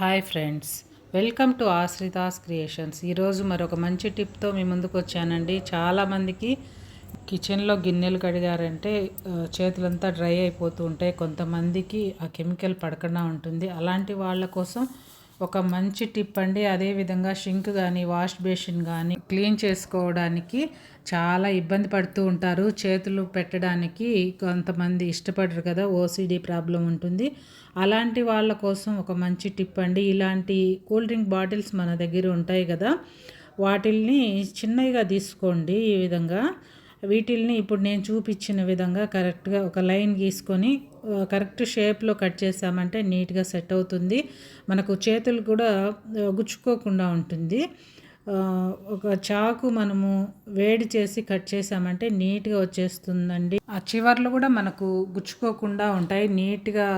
Hi friends welcome to Ashrita's creations. ఈరోజు మరొక మంచి టిప్తో మీ ముందుకు వచ్చానండి. చాలామందికి కిచెన్లో గిన్నెలు కడిగారంటే చేతులంతా డ్రై అయిపోతూ ఉంటాయి. కొంతమందికి ఆ కెమికల్ పడకుండా ఉంటుంది. అలాంటి వాళ్ళ కోసం ఒక మంచి టిప్ అండి. అదేవిధంగా షింక్ కానీ వాష్ బేసిన్ కానీ క్లీన్ చేసుకోవడానికి చాలా ఇబ్బంది పడుతూ ఉంటారు. చేతులు పెట్టడానికి కొంతమంది ఇష్టపడరు కదా ఓసిడి ప్రాబ్లం ఉంటుంది. అలాంటి వాళ్ళ కోసం ఒక మంచి టిప్ అండి. ఇలాంటి కూల్ డ్రింక్ బాటిల్స్ మన దగ్గర ఉంటాయి కదా వాటిల్ని చిన్నగా తీసుకోండి ఈ విధంగా. వీటిల్ని ఇప్పుడు నేను చూపించిన విధంగా కరెక్ట్గా ఒక లైన్ గీసుకొని కరెక్ట్ షేప్లో కట్ చేసామంటే నీట్గా సెట్ అవుతుంది. మనకు చేతులు కూడా గుచ్చుకోకుండా ఉంటుంది. ఒక చాకు మనము వేడి చేసి కట్ చేసామంటే నీట్గా వచ్చేస్తుందండి. ఆ చివర్లు కూడా మనకు గుచ్చుకోకుండా ఉంటాయి. నీట్గా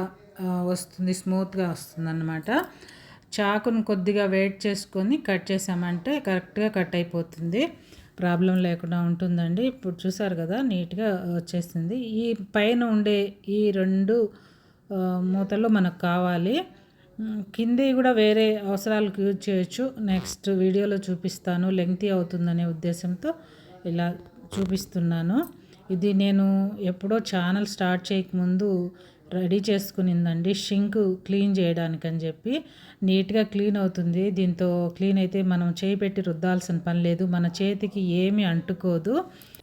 వస్తుంది స్మూత్గా వస్తుంది అన్నమాట చాకును కొద్దిగా వెయిట్ చేసుకొని కట్ చేసామంటే కరెక్ట్గా కట్ అయిపోతుంది. ప్రాబ్లం లేకుండా ఉంటుందండి. ఇప్పుడు చూసారు కదా నీట్గా వచ్చేస్తుంది ఈ పైన ఉండే ఈ రెండు మూతలు మనకు కావాలి. కింది కూడా వేరే అవసరాలకు యూజ్ చేయొచ్చు. నెక్స్ట్ వీడియోలో చూపిస్తాను. లెంగ్తీ అవుతుందనే ఉద్దేశంతో ఇలా చూపిస్తున్నాను. ఇది నేను ఎప్పుడో ఛానల్ స్టార్ట్ చేయకముందు రెడీ చేసుకునిందండి. షింక్ క్లీన్ చేయడానికి అని చెప్పి నీట్గా క్లీన్ అవుతుంది. దీంతో క్లీన్ అయితే మనం చేయి పెట్టి రుద్దాల్సిన పని లేదు. మన చేతికి ఏమీ అంటుకోదు.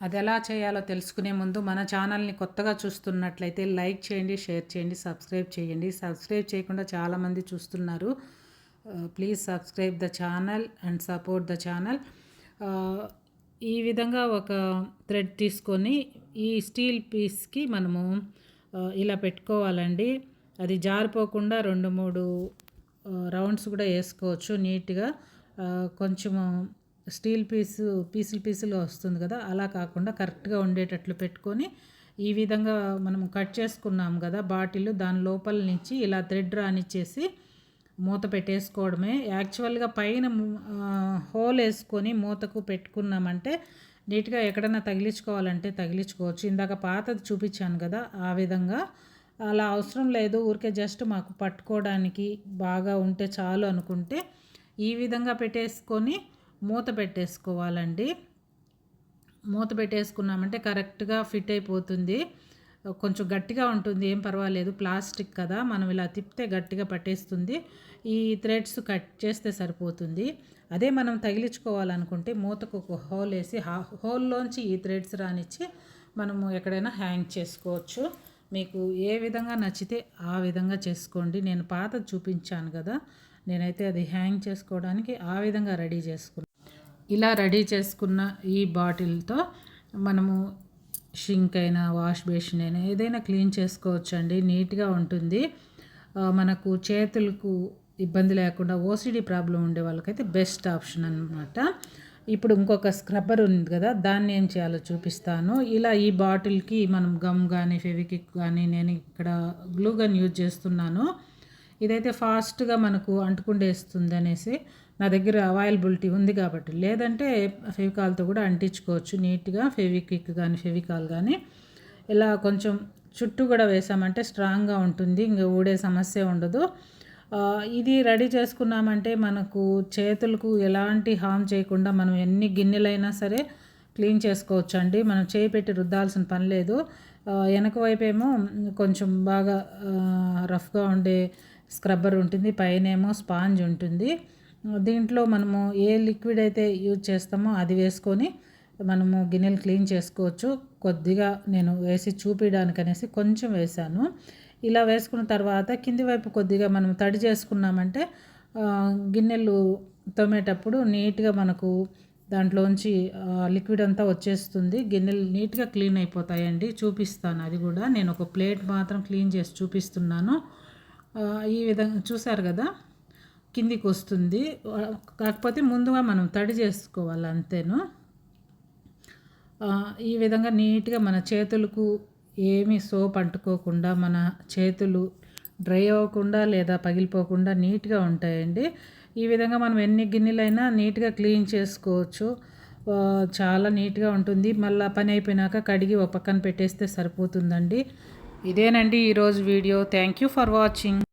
అది ఎలా చేయాలో తెలుసుకునే ముందు మన ఛానల్ని కొత్తగా చూస్తున్నట్లయితే లైక్ చేయండి షేర్ చేయండి సబ్స్క్రైబ్ చేయండి. సబ్స్క్రైబ్ చేయకుండా చాలామంది చూస్తున్నారు. Please subscribe the channel and support the channel. ఈ విధంగా ఒక థ్రెడ్ తీసుకొని ఈ స్టీల్ పీస్కి మనము ఇలా పెట్టుకోవాలండి. అది జారిపోకుండా రెండు మూడు రౌండ్స్ కూడా వేసుకోవచ్చు నీట్గా. కొంచెము స్టీల్ పీసు పీసులు పీసులు వస్తుంది కదా అలా కాకుండా కరెక్ట్గా ఉండేటట్లు పెట్టుకొని ఈ విధంగా మనం కట్ చేసుకున్నాం కదా బాటిల్ దాని లోపల నుంచి ఇలా థ్రెడ్ రానిచ్చేసి మూత పెట్టేసుకోవడమే. యాక్చువల్గా పైన హోల్ వేసుకొని మూతకు పెట్టుకున్నామంటే నీట్గా ఎక్కడైనా తగిలించుకోవాలంటే తగిలించుకోవచ్చు. ఇందాక పాతది చూపించాను కదా ఆ విధంగా. అలా అవసరం లేదు ఊరికే జస్ట్ మాకు పట్టుకోవడానికి బాగా ఉంటే చాలు అనుకుంటే ఈ విధంగా పెట్టేసుకొని మూత పెట్టేసుకోవాలండి. మూత పెట్టేసుకున్నామంటే కరెక్ట్గా ఫిట్ అయిపోతుంది. కొంచెం గట్టిగా ఉంటుంది ఏం పర్వాలేదు. ప్లాస్టిక్ కదా మనం ఇలా తిప్పితే గట్టిగా పట్టేస్తుంది. ఈ థ్రెడ్స్ కట్ చేస్తే సరిపోతుంది. అదే మనం తగిలించుకోవాలనుకుంటే మూతకు ఒక హోల్ వేసి హోల్లోంచి ఈ థ్రెడ్స్ రానిచ్చి మనము ఎక్కడైనా హ్యాంగ్ చేసుకోవచ్చు. మీకు ఏ విధంగా నచ్చితే ఆ విధంగా చేసుకోండి. నేను పాత చూపించాను కదా నేనైతే అది హ్యాంగ్ చేసుకోవడానికి ఆ విధంగా రెడీ చేసుకున్నాను ఇలా రెడీ చేసుకున్న ఈ బాటిల్తో మనము షింక్ అయినా వాష్ బేసిన్ అయినా ఏదైనా క్లీన్ చేసుకోవచ్చు అండి నీట్గా ఉంటుంది. మనకు చేతులకు ఇబ్బంది లేకుండా ఓసిడీ ప్రాబ్లం ఉండే వాళ్ళకైతే బెస్ట్ ఆప్షన్ అనమాట ఇప్పుడు ఇంకొక స్క్రబ్బర్ ఉంది కదా దాన్ని ఏం చేయాలో చూపిస్తాను. ఇలా ఈ బాటిల్కి మనం గమ్ కానీ ఫెవికిక్ కానీ నేను ఇక్కడ గ్లూ గన్ యూజ్ చేస్తున్నాను. ఇదైతే ఫాస్ట్గా మనకు అంటుకుండేస్తుంది అనేసి నా దగ్గర అవైలబిలిటీ ఉంది కాబట్టి. లేదంటే ఫెవికాల్తో కూడా అంటించుకోవచ్చు నీట్గా ఫెవిక్విక్ కానీ ఫెవికాల్ కానీ ఇలా కొంచెం చుట్టూ కూడా వేసామంటే స్ట్రాంగ్గా ఉంటుంది. ఇంకా ఊడే సమస్య ఉండదు. ఇది రెడీ చేసుకున్నామంటే మనకు చేతులకు ఎలాంటి హామ్ చేయకుండా మనం ఎన్ని గిన్నెలైనా సరే క్లీన్ చేసుకోవచ్చు అండి మనం చేయి పెట్టి రుద్దాల్సిన పని లేదు. వెనక వైపేమో కొంచెం బాగా రఫ్గా ఉండే స్క్రబ్బర్ ఉంటుంది పైనేమో స్పాంజ్ ఉంటుంది. దీంట్లో మనము ఏ లిక్విడ్ అయితే యూజ్ చేస్తామో అది వేసుకొని మనము గిన్నెలు క్లీన్ చేసుకోవచ్చు. కొద్దిగా నేను వేసి చూపించడానికి అనేసి కొంచెం వేసాను ఇలా వేసుకున్న తర్వాత కింది వైపు కొద్దిగా మనం తడి చేసుకున్నామంటే గిన్నెలు తోమేటప్పుడు నీట్గా మనకు దాంట్లోంచి లిక్విడ్ అంతా వచ్చేస్తుంది. గిన్నెలు నీట్గా క్లీన్ అయిపోతాయండి. చూపిస్తాను. అది కూడా నేను ఒక ప్లేట్ మాత్రం క్లీన్ చేసి చూపిస్తున్నాను. ఈ విధంగా చూసారు కదా? కిందికి వస్తుంది. కాకపోతే ముందుగా మనం తడి చేసుకోవాలి అంతేను. ఈ విధంగా నీట్గా మన చేతులకు ఏమి సోప్ అంటుకోకుండా మన చేతులు డ్రై అవ్వకుండా లేదా పగిలిపోకుండా నీట్గా ఉంటాయండి. ఈ విధంగా మనం ఎన్ని గిన్నెలైనా నీట్గా క్లీన్ చేసుకోవచ్చు. చాలా నీట్గా ఉంటుంది. మళ్ళీ పని అయిపోయినాక కడిగి ఒక పక్కన పెట్టేస్తే సరిపోతుందండి. ఇదేనండి ఈరోజు video. Thank you for watching